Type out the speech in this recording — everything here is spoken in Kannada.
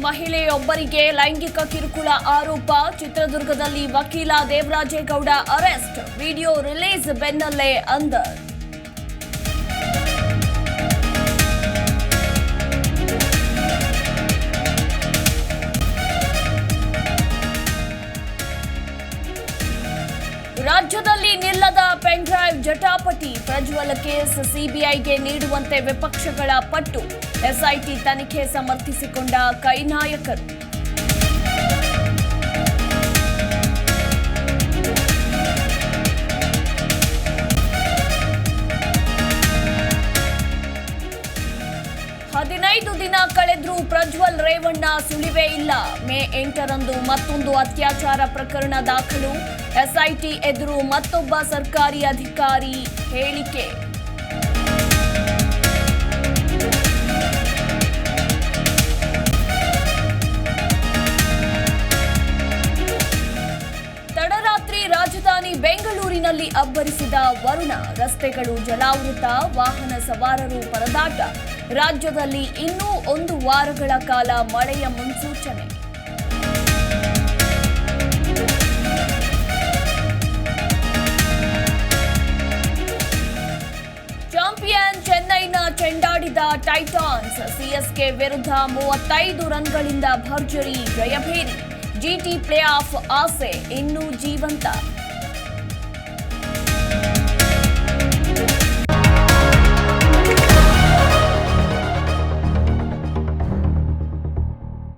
ಮಹಿಳೆಯೊಬ್ಬರಿಗೆ ಲೈಂಗಿಕ ಕಿರುಕುಳ ಆರೋಪ. ಚಿತ್ರದುರ್ಗದಲ್ಲಿ ವಕೀಲ ದೇವರಾಜೇಗೌಡ ಅರೆಸ್ಟ್. ವಿಡಿಯೋ ರಿಲೀಸ್ ಬೆನ್ನಲ್ಲೇ ಅಂದರ್. ರಾಜ್ಯದಲ್ಲಿ ನಿಲ್ಲದ ಪೆನ್ಡ್ರೈವ್ ಜಟಾಪಟಿ ಪ್ರಜ್ವಲ ಕೇಸ್ ಸಿಬಿಐಗೆ ನೀಡುವಂತೆ ವಿಪಕ್ಷಗಳ ಪಟ್ಟು ಎಸ್ಐಟಿ ತನಿಖೆ ಸಮರ್ಥಿಸಿಕೊಂಡ ಕೈ ಹದಿನೈದು ದಿನ ಕಳೆದ್ರೂ ಪ್ರಜ್ವಲ್ ರೇವಣ್ಣ ಸುಳಿವೇ ಇಲ್ಲ. ಮೇ ಎಂಟರಂದು ಮತ್ತೊಂದು ಅತ್ಯಾಚಾರ ಪ್ರಕರಣ ದಾಖಲು. ಎಸ್ಐಟಿ ಎದುರು ಮತ್ತೊಬ್ಬ ಸರ್ಕಾರಿ ಅಧಿಕಾರಿ ಹೇಳಿಕೆ. ತಡರಾತ್ರಿ ರಾಜಧಾನಿ ಬೆಂಗಳೂರಿನಲ್ಲಿ ಅಬ್ಬರಿಸಿದ ವರುಣ, ರಸ್ತೆಗಳು ಜಲಾವೃತ, ವಾಹನ ಸವಾರರು ಪರದಾಟ. ರಾಜ್ಯದಲ್ಲಿ ಇನ್ನೂ ಒಂದು ವಾರಗಳ ಕಾಲ ಮಳೆಯ ಮುನ್ಸೂಚನೆ. ಚಾಂಪಿಯನ್ ಚೆನ್ನೈನ ಚೆಂಡಾಡಿದ ಟೈಟಾನ್ಸ್, ಸಿಎಸ್ಕೆ ವಿರುದ್ಧ ಮೂವತ್ತೈದು ರನ್ಗಳಿಂದ ಭರ್ಜರಿ ಜಯಭೇರಿ. ಜಿಟಿ ಪ್ಲೇ ಆಫ್ ಆಸೆ ಇನ್ನೂ ಜೀವಂತ.